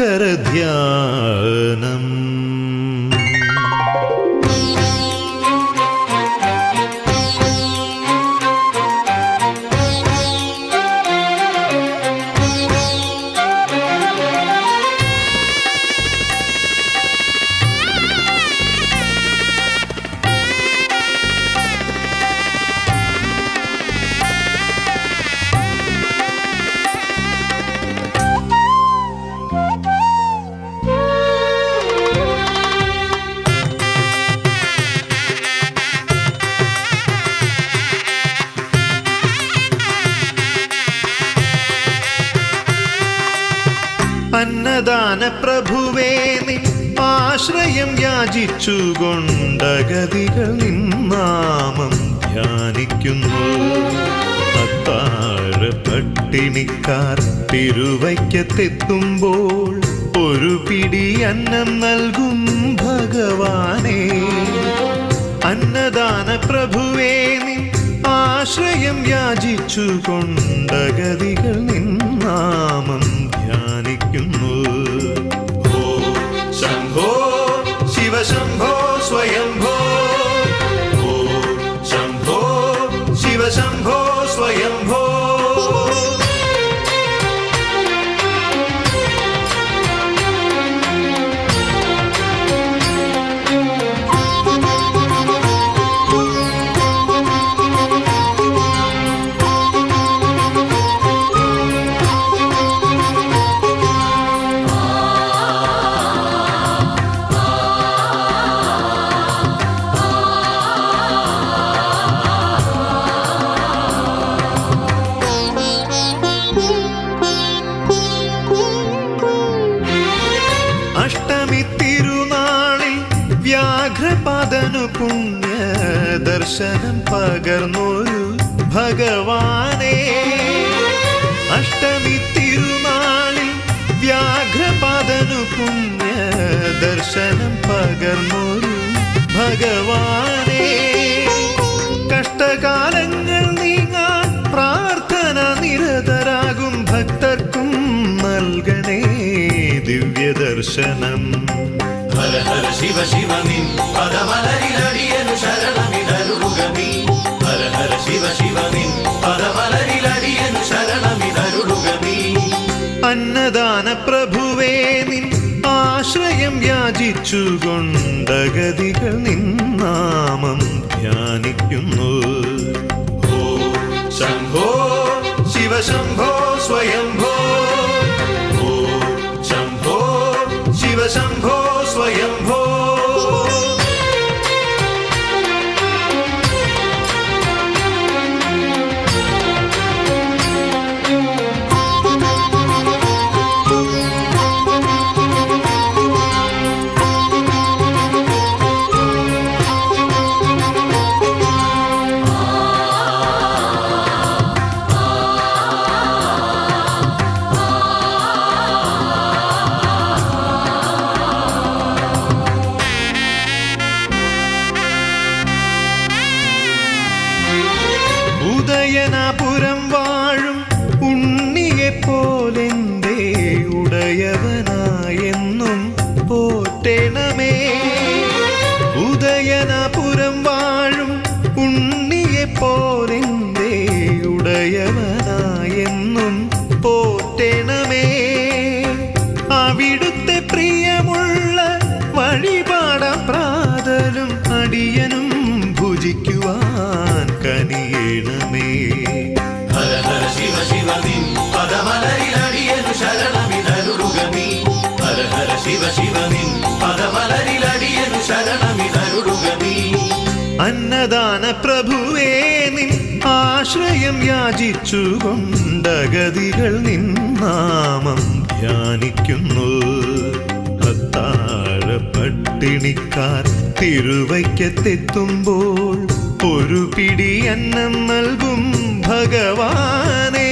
ശങ്കരധ്യാനം അന്നദാന പ്രഭുവേ നിൻ ആശ്രയം യാചിച്ചുകൊണ്ടഗതികൾ നിന്നാമം ധ്യാനിക്കുന്നു. അത്താഴ പട്ടിണിക്കാർ തിരുവയ്ക്കത്തെത്തുമ്പോൾ ഒരു പിടി അന്നം നൽകും ഭഗവാനേ. അന്നദാന പ്രഭുവേ നിൻ ആശ്രയം യാചിച്ചുകൊണ്ടഗതികൾ നിന്നാമം ശിവശംഭോ പകർന്നൊരു ഭഗവാനേ. കഷ്ടകാലങ്ങൾ നീങ്ങാൻ പ്രാർത്ഥന നിരതരാകും ഭക്തർക്കും നൽകണേ ദിവ്യദർശനം. ഹര ഹര ശിവ ശിവ നിൻ പദമലരിലടിയനു ഹര ഹര ശിവ ശിവ നിൻ പദമലരിലടിയനു അന്നദാന പ്രഭുവേ ആശ്രയം യാചിച്ചുകൊണ്ടഗതികൾ നിന്നാമം ധ്യാനിക്കുന്നു. ശംഭോ ശിവശംഭോ സ്വയംഭോ. ഓ ശംഭോ ശിവശംഭോ. ശിവ ശിവനിൻ നിൻ പദമലരിലടിയനു ശരണമിതരുളുകമീ അന്നദാന പ്രഭുവേ നിൻ ആശ്രയം യാചിച്ചുകൊണ്ടഗതികൾ നിന്നാമം ധ്യാനിക്കുന്നു. അത്താഴ പട്ടിണിക്കാർ തിരുവയ്ക്കത്തെത്തുമ്പോൾ ഒരു പിടി അന്നം നൽകും ഭഗവാനേ.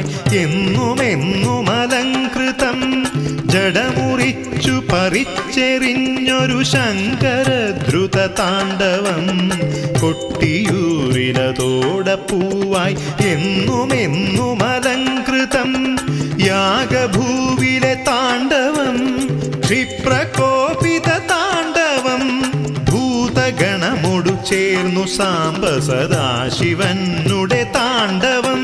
പൂവായി എന്നുമെന്നും അലങ്കൃതം ജടമുറിച്ചു പറിച്ചെറിഞ്ഞൊരു ശങ്കര ദ്രുത താണ്ഡവം കൊട്ടിയൂരിലതോടെ പൂവായി എന്നുമെന്നും അലങ്കൃതം യാഗഭൂവിലെ താണ്ഡവം ക്ഷിപ്രകോപിത താണ്ഡവം ഭൂതഗണമൊടു ചേർന്നു സാംബ സദാശിവനുടെ താണ്ഡവം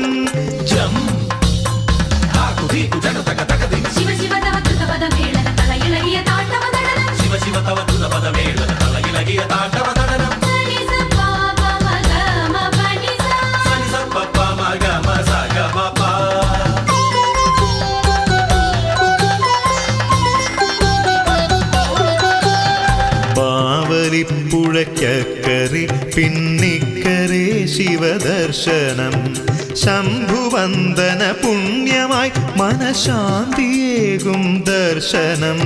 പാവലിപ്പുഴയ്ക്കരെ പിന്നിക്കരേ ശിവദർശനം. ശംഭുവന്ദന പുണ്യമായി മനഃശാന്തിയേകും ദർശനം.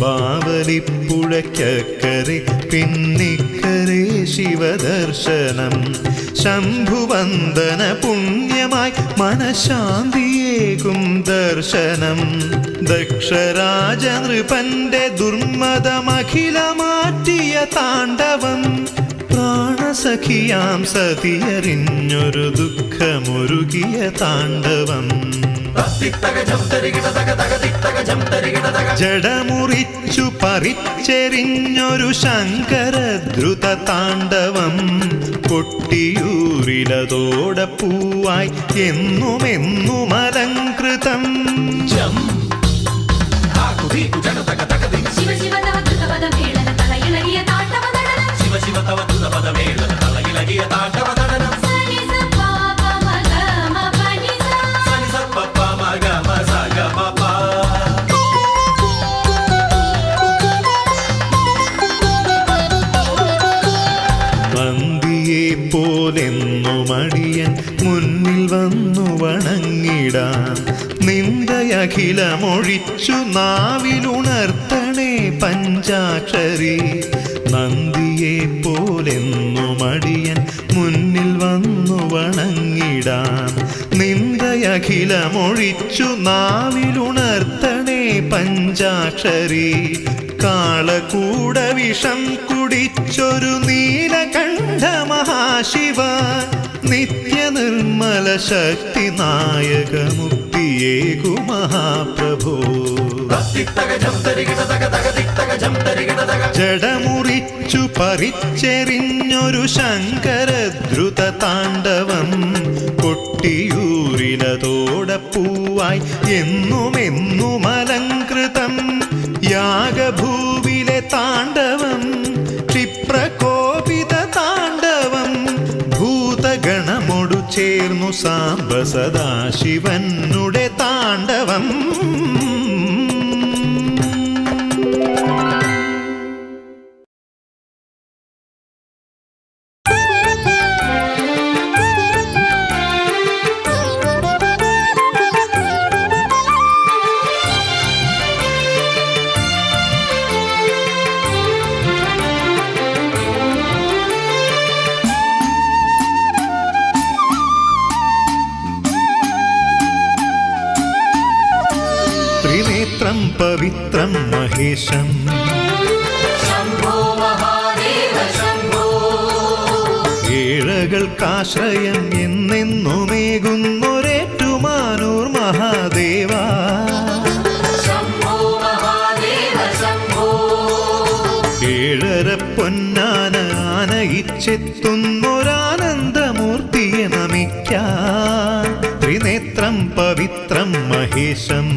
ബാവലിപ്പുഴയ്ക്കക്കറി പിന്നിക്കരേ ശിവദർശനം. ശംഭുവന്ദന പുണ്യമായി മനഃശാന്തിയേകും ദർശനം. ദക്ഷരാജ നൃപന്റെ ദുർമതമഖില മാറ്റിയ താണ്ഡവം. പ്രാണസഖിയാം സതിയറിഞ്ഞൊരു ദുഃഖമൊരുകിയ താണ്ഡവം. ജഡമുറിച്ചു പറിച്ചെറിഞ്ഞൊരു ശങ്കര ദ്രുത താണ്ഡവം. കൊട്ടിയൂരിലതോടെ പൂവായി എന്നുമെന്നും അലങ്കൃതം ജം. ഹാക്കു ഹീക്കു ജന നിന്ദയഖിലമൊഴിച്ചു നാവിലുണർത്തണേ പഞ്ചാക്ഷരി. കാളകൂട വിഷം കുടിച്ചൊരു നീലകണ്ഠ മഹാശിവ നിത്യനിർമ്മല ശക്തി നായക മുക്തിയേകു മഹാപ്രഭോ. തിത്തക ജടമുറിച്ചു പറിച്ചെറിഞ്ഞൊരു ശങ്കര ദ്രുത താണ്ഡവം കൊട്ടിയൂരിലതോടപ്പൂവായി എന്നുമെന്നും അലങ്കൃതം യാഗഭൂവിലെ താണ്ഡവം ക്ഷിപ്രകോപിത താണ്ഡവം ഭൂതഗണമൊടു ചേർന്നു സാംബ സദാശിവനുടെ താണ്ഡവം. ത്രിനേത്രം പവിത്രം മഹേശം शम्भो महादेव शम्भो ഏഴകൾക്കാശ്രയം എന്നെന്നുമേകുന്നൊരേറ്റുമാനൂർ മഹാദേവ शम्भो महादेव शम्भो ഏഴര പൊന്നാന ആനയിച്ചെത്തുന്നൊരാനന്ദമൂർത്തിയെ നമിക്കാൻ ത്രിനേത്രം പവിത്രം മഹേശം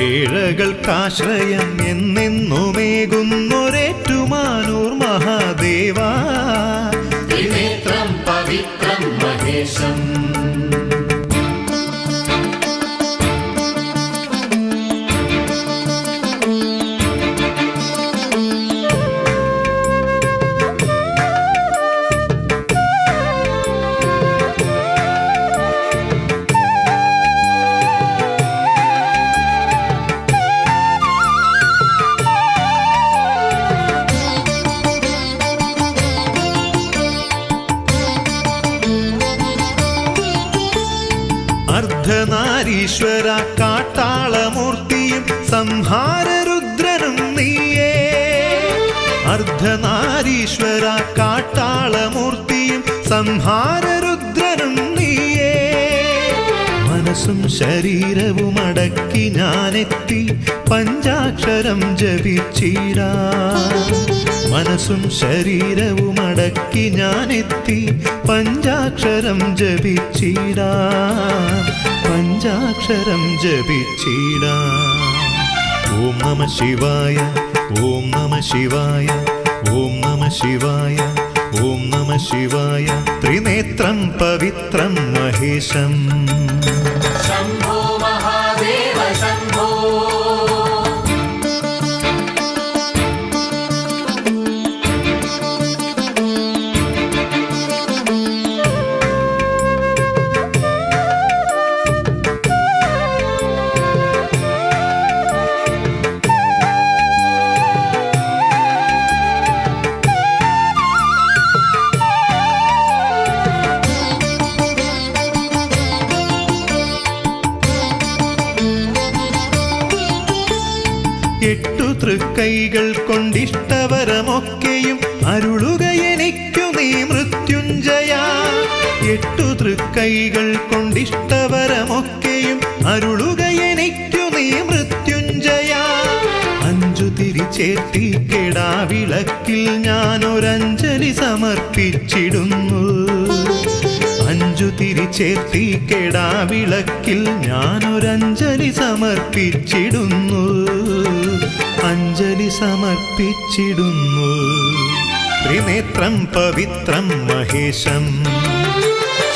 ഏഴകൾക്കാശ്രയം എന്നെന്നുമേകുന്നൊരേറ്റുമാനൂർ അർദ്ധനാരീശ്വര കാട്ടാളമൂർത്തിയും സംഹാരരുദ്രനും നീയേ. അർദ്ധനാരീശ്വര കാട്ടാളമൂർത്തിയും സംഹാരരുദ്രനും നീയേ. മനസ്സും ശരീരവും അടക്കി ഞാനെത്തി പഞ്ചാക്ഷരം ജപിച്ചീരാ മനസ്സും ശരീരവും അടക്കി ഞാനെത്തി പഞ്ചാക്ഷരം ജപിച്ചിടാ. പഞ്ചാക്ഷരം ജപിച്ചിടാം. ഓം നമ ശിവായ ഓം നമ ശിവായ ഓം നമ ശിവായ ഓം നമ ശിവായ. ത്രിനേത്രം പവിത്രം മഹേശം. ശംഭോ തൃക്കൈകൾ കൊണ്ടിഷ്ടവരമൊക്കെയും അരുളുക എനിക്കു നീ മൃത്യുഞ്ജയ. എട്ടു തൃക്കൈകൾ കൊണ്ടിഷ്ടവരമൊക്കെയും അരുളുക എനിക്കു നീ മൃത്യുഞ്ജയ. അഞ്ചു തിരിച്ചേറ്റി കെടാവിളക്കിൽ ഞാനൊരഞ്ജലി സമർപ്പിച്ചിടുന്നു. അഞ്ചു തിരിച്ചേറ്റി കെടാവിളക്കിൽ ഞാനൊരഞ്ജലി സമർപ്പിച്ചിടുന്നു. അഞ്ജലി സമർപ്പിച്ചിടുന്നു. ത്രിനേത്രം പവിത്രം മഹേശം.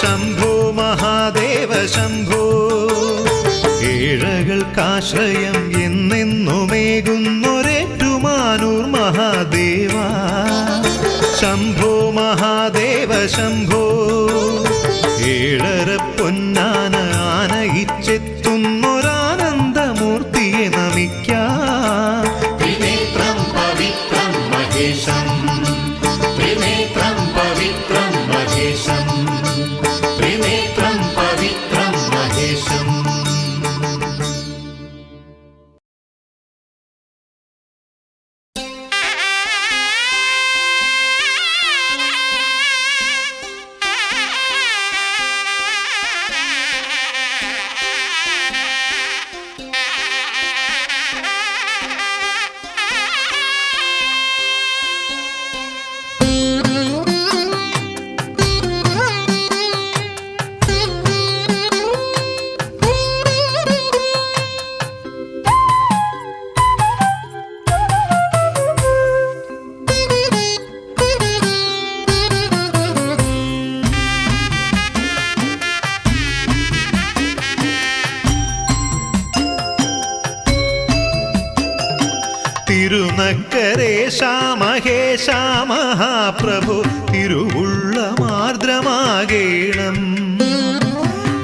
ശംഭോ മഹാദേവ ശംഭോ. ഏഴകൾക്കാശ്രയം എന്നെന്നുമേകുന്നൊരേറ്റുമാനൂർ മഹാദേവ. ശംഭോ മഹാദേവ ശംഭോ. തിരുനക്കരേശ മഹേശ മഹാപ്രഭു തിരുവുള്ള മാർദ്രമാകേണം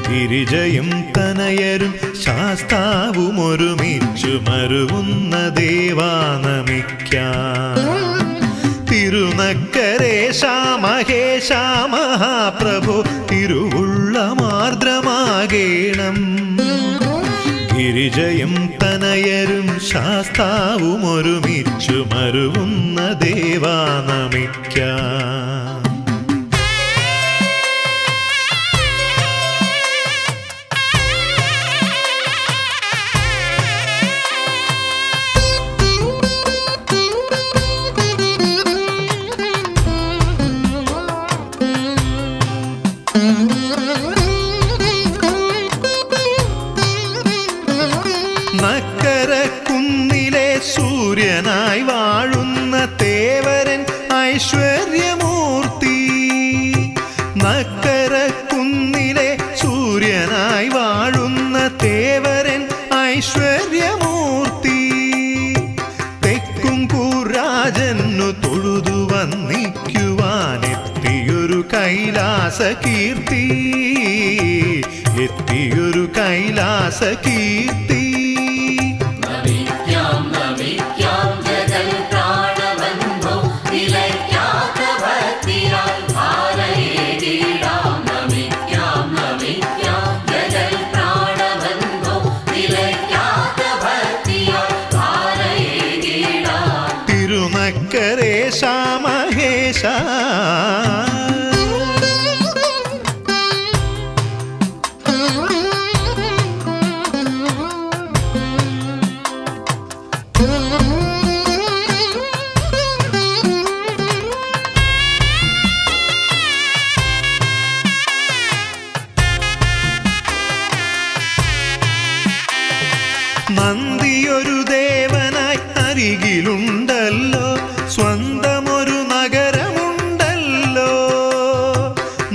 ഗിരിജയും തനയരും ശാസ്താവും ഒരുമിച്ചു മരുവുന്ന ദേവാനമിക്കാം. തിരുനക്കരേ മഹേശ മഹാപ്രഭു തിരുവുള്ള മാർദ്രമാകേണം ഗിരിജയും തനയരും ശാസ്താവും ഒരുമിച്ചു മരുവുന്ന ദേവാ നമിക്കാം ഐശ്വര്യമൂർത്തി. തെക്കും കൂരാജന്നു തൊഴുതു വന്നിക്കുവാനെത്തിയൊരു കൈലാസ കീർത്തി എത്തിയൊരു കൈലാസ കീർത്തി തിരുനക്കരേശ മഹേശ നന്ദിയൊരു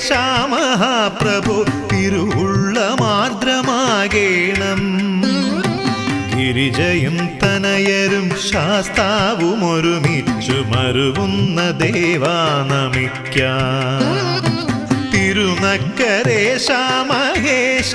മഹേശ മഹാപ്രഭു തിരുവുള്ള മാർദ്രമാകേണം ഗിരിജയും തനയരും ശാസ്താവും ഒരുമിച്ചു മരുവുന്ന ദേവാനമിക്ക. തിരുനക്കരേ മഹേശ